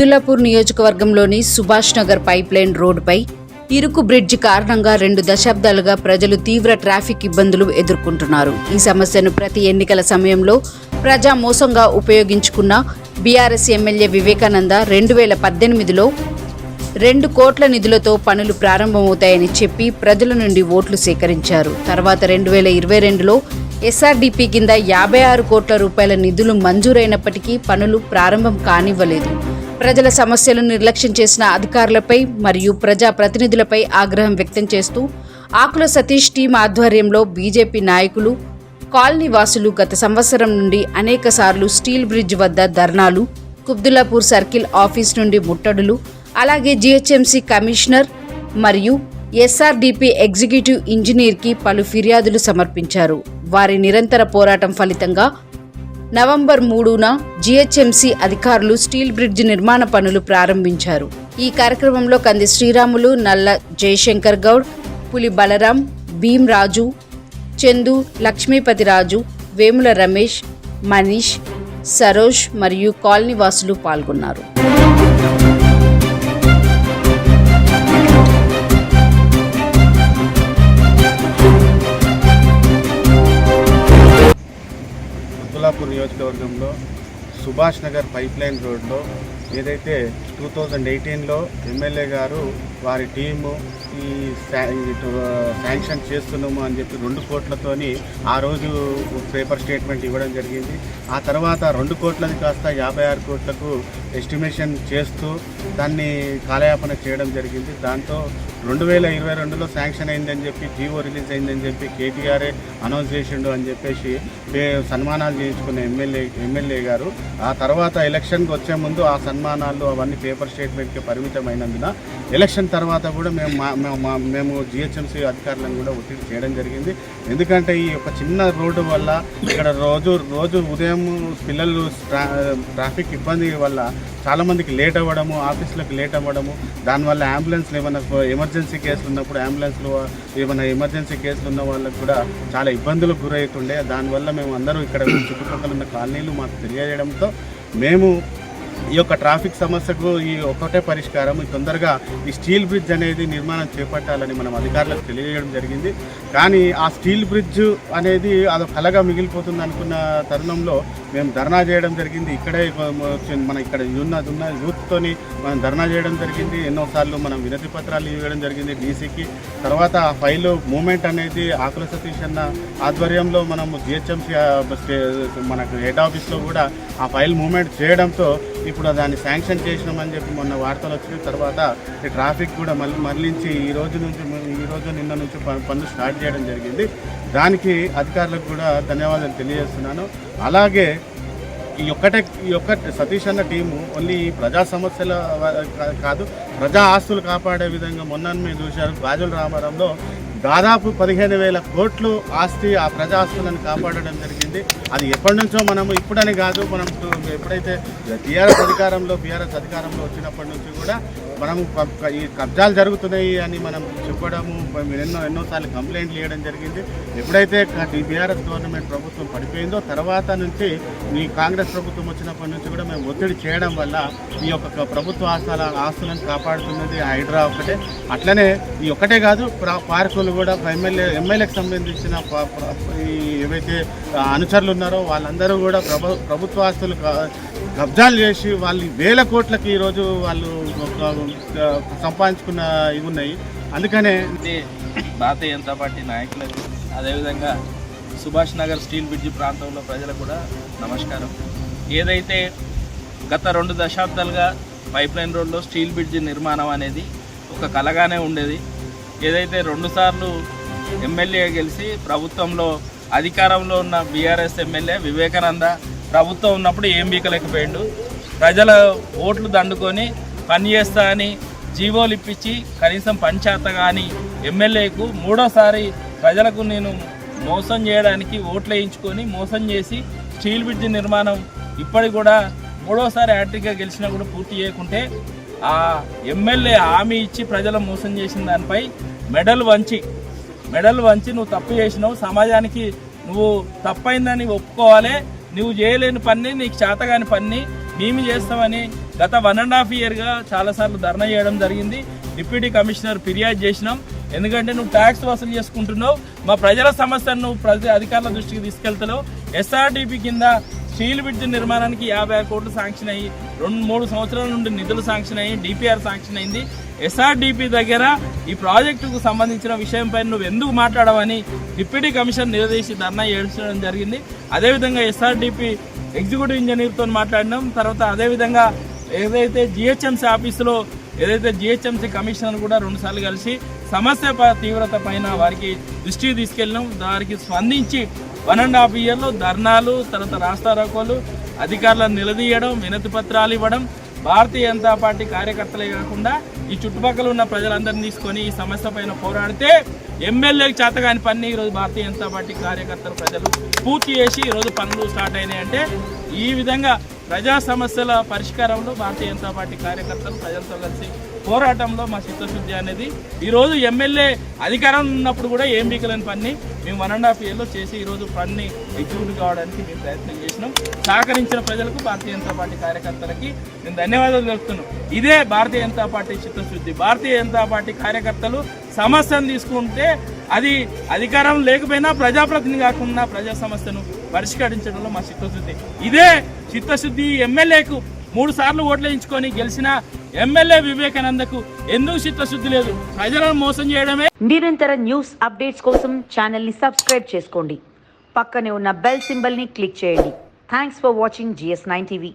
అబ్దుల్లాపూర్ నియోజకవర్గంలోని Subhash Nagar pipe line రోడ్డుపై ఇరుకు బ్రిడ్జి కారణంగా రెండు దశాబ్దాలుగా ప్రజలు తీవ్ర ట్రాఫిక్ ఇబ్బందులు ఎదుర్కొంటున్నారు. ఈ సమస్యను ప్రతి ఎన్నికల సమయంలో ప్రజా మోసంగా ఉపయోగించుకున్న బీఆర్ఎస్ ఎమ్మెల్యే వివేకానంద రెండు వేల పద్దెనిమిదిలో రెండు కోట్ల నిధులతో పనులు ప్రారంభమవుతాయని చెప్పి ప్రజల నుండి ఓట్లు సేకరించారు. తర్వాత రెండు వేల ఇరవై రెండులో ఎస్ఆర్డిపి కింద యాభై ఆరు కోట్ల రూపాయల నిధులు మంజూరైనప్పటికీ పనులు ప్రారంభం కానివ్వలేదు. ప్రజల సమస్యలను నిర్లక్ష్యం చేసిన అధికారులపై మరియు ప్రజా ప్రతినిధులపై ఆగ్రహం వ్యక్తం చేస్తూ ఆకుల సతీష్ టీం ఆధ్వర్యంలో బీజేపీ నాయకులు కాలనీ వాసులు గత సంవత్సరం నుండి అనేకసార్లు స్టీల్ బ్రిడ్జ్ వద్ద ధర్నాలు కుబ్దుల్లాపూర్ సర్కిల్ ఆఫీస్ నుండి ముట్టడులు అలాగే జీహెచ్ఎంసీ కమిషనర్ మరియు ఎస్ఆర్డిపి ఎగ్జిక్యూటివ్ ఇంజనీర్కి పలు ఫిర్యాదులు సమర్పించారు. వారి నిరంతర పోరాటం ఫలితంగా నవంబర్ మూడున జీహెచ్ఎంసీ అధికారులు స్టీల్ బ్రిడ్జ్ నిర్మాణ పనులు ప్రారంభించారు. ఈ కార్యక్రమంలో కంది శ్రీరాములు నల్ల జయశంకర్ గౌడ్ పులి బలరాం భీమ్రాజు చందు లక్ష్మీపతి రాజు వేముల రమేష్ మనీష్ సరోష్ మరియు కాలనీ వాసులు పాల్గొన్నారు. కుత్బుల్లాపూర్ నియోజకవర్గంలో సుభాష్ నగర్ పైప్ లైన్ రోడ్లో ఏదైతే టూ థౌజండ్ ఎయిటీన్లో ఎమ్మెల్యే గారు వారి టీము ఈ ఇటు శాంక్షన్ చేస్తున్నాము అని చెప్పి రెండు కోట్లతోని ఆ రోజు పేపర్ స్టేట్మెంట్ ఇవ్వడం జరిగింది. ఆ తర్వాత రెండు కోట్లది కాస్త యాభై ఆరు కోట్లకు ఎస్టిమేషన్ చేస్తూ దాన్ని కాలయాపన చేయడం జరిగింది. దాంతో రెండు వేల ఇరవై రెండులో శాంక్షన్ అయిందని చెప్పి జీవో రిలీజ్ అయిందని చెప్పి కేటీఆర్ఏ అనౌన్స్ చేసిండు అని చెప్పేసి సన్మానాలు చేయించుకున్న ఎమ్మెల్యే ఎమ్మెల్యే గారు. ఆ తర్వాత ఎలక్షన్కి వచ్చే ముందు ఆ సన్మానాలు అవన్నీ పేపర్ స్టేట్మెంట్కి పరిమితమైనందున ఎలక్షన్ తర్వాత కూడా మేము మా- మేము జిహెచ్ఎంసీ అధికారులను కూడా ఒత్తిడి చేయడం జరిగింది. ఎందుకంటే ఈ యొక్క చిన్న రోడ్డు వల్ల ఇక్కడ రోజు రోజు ఉదయం పిల్లలు ట్రాఫిక్ ఇబ్బంది వల్ల చాలామందికి లేట్ అవ్వడము ఆఫీసులకు లేట్ అవ్వడము దానివల్ల అంబులెన్స్లు ఏమైనా ఎమర్జెన్సీ కేసులు ఉన్నప్పుడు అంబులెన్స్లు ఏమైనా ఎమర్జెన్సీ కేసులు ఉన్న వాళ్ళకు కూడా చాలా ఇబ్బందులకు గురవుతుండే దానివల్ల మేము అందరూ ఇక్కడ చుట్టుపక్కల ఉన్న కాలనీలు మాకు తెలియజేయడంతో మేము ఈ యొక్క ట్రాఫిక్ సమస్యకు ఈ ఒకటే పరిష్కారం. తొందరగా ఈ స్టీల్ బ్రిడ్జ్ అనేది నిర్మాణం చేపట్టాలని మనం అధికారులకు తెలియజేయడం జరిగింది. కానీ ఆ స్టీల్ బ్రిడ్జ్ అనేది అది కలగా మిగిలిపోతుంది అనుకున్న తరుణంలో మేము ధర్నా చేయడం జరిగింది. ఇక్కడే మన ఇక్కడ ఉన్న ఉన్న యూత్తోని మనం ధర్నా చేయడం జరిగింది. ఎన్నోసార్లు మనం వినతి పత్రాలు ఇవ్వడం జరిగింది డీసీకి. తర్వాత ఆ ఫైల్ మూమెంట్ అనేది ఆకుల సతీష్ అన్న ఆధ్వర్యంలో మనము జిహెచ్ఎంసీ మనకు హెడ్ ఆఫీస్లో కూడా ఆ ఫైల్ మూమెంట్ చేయడంతో ఇప్పుడు దాన్ని శాంక్షన్ చేసినామని చెప్పి మొన్న వార్తలు వచ్చిన తర్వాత ఈ ట్రాఫిక్ కూడా మళ్ళీ మరలించి ఈ రోజు నుంచి ఈ రోజు నిన్న నుంచి ప- పనులు స్టార్ట్ చేయడం జరిగింది. దానికి అధికారులకు కూడా ధన్యవాదాలు తెలియజేస్తున్నాను. అలాగే ఈ ఒక్కటే ఈ ఒక్క సతీష్ అన్న టీము ఓన్లీ ప్రజా సమస్యల కా- కాదు ప్రజా ఆస్తులు కాపాడే విధంగా మొన్న మీరు చూశారు. గాజుల రామారంలో దాదాపు పదిహేను వేల కోట్లు ఆస్తి ఆ ప్రజాస్తులను కాపాడడం జరిగింది. అది ఎప్పటి నుంచో మనము ఇప్పుడని కాదు మనం ఎప్పుడైతే టీఆర్ఎస్ అధికారంలో బీఆర్ఎస్ అధికారంలో వచ్చినప్పటి నుంచి కూడా మనము ఈ కబ్జాలు జరుగుతున్నాయి అని మనం చెప్పడము ఎన్నో ఎన్నోసార్లు కంప్లైంట్లు ఇవ్వడం జరిగింది. ఎప్పుడైతే బీఆర్ఎస్ గవర్నమెంట్ ప్రభుత్వం పడిపోయిందో తర్వాత నుంచి ఈ కాంగ్రెస్ ప్రభుత్వం వచ్చినప్పటి నుంచి కూడా మేము ఒత్తిడి చేయడం వల్ల ఈ యొక్క ప్రభుత్వ ఆస్తుల ఆస్తులను కాపాడుతున్నది హైడ్రా ఒకటే అట్లనే ఈ ఒకటే కాదు పార్కులు పార్కులు కూడా ఎమ్మెల్యే ఎమ్మెల్యేకి సంబంధించిన ఈ ఏవైతే అనుచరులు ఉన్నారో వాళ్ళందరూ కూడా ప్రభు ప్రభుత్వ ఆస్తులు కబ్జాలు చేసి వాళ్ళు వేల కోట్లకి ఈరోజు వాళ్ళు సంపాదించుకున్న ఇవి ఉన్నాయి. అందుకనే ఇది భారతీయ జనతా పార్టీ నాయకులకు అదేవిధంగా సుభాష్ నగర్ స్టీల్ బ్రిడ్జ్ ప్రాంతంలో ప్రజలకు కూడా నమస్కారం. ఏదైతే గత రెండు దశాబ్దాలుగా పైప్ లైన్ రోడ్లో స్టీల్ బ్రిడ్జ్ నిర్మాణం అనేది ఒక కలగానే ఉండేది. ఏదైతే రెండుసార్లు ఎమ్మెల్యే గెలిచి ప్రభుత్వంలో అధికారంలో ఉన్న బీఆర్ఎస్ ఎమ్మెల్యే వివేకానంద ప్రభుత్వం ఉన్నప్పుడు ఏం బీకలేకపోయిండు. ప్రజల ఓట్లు దండుకొని పని చేస్తా అని జీవోలు ఇప్పించి కనీసం పంచాయత కానీ ఎమ్మెల్యేకు మూడోసారి ప్రజలకు నేను మోసం చేయడానికి ఓట్లు వేయించుకొని మోసం చేసి స్టీల్ బ్రిడ్జ్ నిర్మాణం ఇప్పటికి కూడా మూడోసారి హ్యాట్రిక్గా గెలిచినా కూడా పూర్తి చేయకుంటే ఆ ఎమ్మెల్యే హామీ ఇచ్చి ప్రజల మోసం చేసిన దానిపై మెడల్ వంచి మెడల్ వంచి నువ్వు తప్పు చేసినావు సమాజానికి నువ్వు తప్పైందని ఒప్పుకోవాలి నువ్వు చేయలేని పని నీకు చేతగాని పని మేము చేస్తామని గత వన్ అండ్ హాఫ్ ఇయర్గా చాలాసార్లు ధర్నా చేయడం జరిగింది. డిప్యూటీ కమిషనర్ ఫిర్యాదు చేసినాం. ఎందుకంటే నువ్వు ట్యాక్స్ వసూలు చేసుకుంటున్నావు మా ప్రజల సమస్యను నువ్వు ప్రజ అధికారుల దృష్టికి తీసుకెళ్తున్నావు ఎస్ఆర్డిపి కింద స్టీల్ బ్రిడ్జ్ నిర్మాణానికి యాభై ఆరు కోట్లు శాంక్షన్ అయ్యి రెండు మూడు సంవత్సరాల నుండి నిధులు శాంక్షన్ అయ్యి డిపిఆర్ శాంక్షన్ అయింది. ఎస్ఆర్డిపి దగ్గర ఈ ప్రాజెక్టుకు సంబంధించిన విషయంపై నువ్వు ఎందుకు మాట్లాడవని డిప్యూటీ కమిషన్ నిలదీసి ధర్నా ఏడ్చడం జరిగింది. అదేవిధంగా ఎస్ఆర్డిపి ఎగ్జిక్యూటివ్ ఇంజనీర్తో మాట్లాడినాం. తర్వాత అదేవిధంగా ఏదైతే జిహెచ్ఎంసీ ఆఫీసులో ఏదైతే జిహెచ్ఎంసీ కమిషనర్ కూడా రెండుసార్లు కలిసి సమస్య ప- తీవ్రత పైన వారికి దృష్టికి తీసుకెళ్ళినాం. వారికి స్పందించి వన్ అండ్ హాఫ్ ఇయర్లో ధర్నాలు తర్వాత రాస్తారోకోలు అధికారులను నిలదీయడం వినతి పత్రాలు ఇవ్వడం భారతీయ జనతా పార్టీ కార్యకర్తలే కాకుండా ఈ చుట్టుపక్కల ఉన్న ప్రజలందరినీ తీసుకొని ఈ సమస్య పైన పోరాడితే ఎమ్మెల్యేకి చేతగాని పని ఈరోజు భారతీయ జనతా పార్టీ కార్యకర్తలు ప్రజలు పూర్తి చేసి ఈరోజు పనులు స్టార్ట్ అయినాయి అంటే ఈ విధంగా ప్రజా సమస్యల పరిష్కారంలో భారతీయ జనతా పార్టీ కార్యకర్తలు ప్రజలతో కలిసి పోరాటంలో మా చిత్తశుద్ధి అనేది. ఈరోజు ఎమ్మెల్యే అధికారం ఉన్నప్పుడు కూడా ఏం బీకలేని పని. మేము వన్ అండ్ హాఫ్ ఇయర్లో చేసి ఈరోజు ఫండ్ని ఎగ్జిక్యూట్ కావడానికి మేము ప్రయత్నం చేసినాం. సహకరించిన ప్రజలకు భారతీయ జనతా పార్టీ కార్యకర్తలకి నేను ధన్యవాదాలు తెలుపుతున్నాను ఇదే భారతీయ జనతా పార్టీ చిత్తశుద్ధి. భారతీయ జనతా పార్టీ కార్యకర్తలు సమస్యను తీసుకుంటే అది అధికారం లేకపోయినా ప్రజాప్రతినిధి కాకుండా ప్రజా సమస్యను పరిష్కరించడంలో మా చిత్తశుద్ధి. ఇదే చిత్తశుద్ధి ఎమ్మెల్యేకు మూడు సార్లు ఓట్లేయించుకొని గెలిచిన ఎమ్మెల్యే వివేకానందకు ఎందుకు చిత్తశుద్ధి లేదు? ప్రజలను మోసం చేయడమే. నిరంతర న్యూస్ అప్డేట్స్ కోసం ఛానల్ని సబ్స్క్రైబ్ చేసుకోండి. పక్కనే ఉన్న బెల్ సింబల్ని క్లిక్ చేయండి. Thanks for watching GS nine TV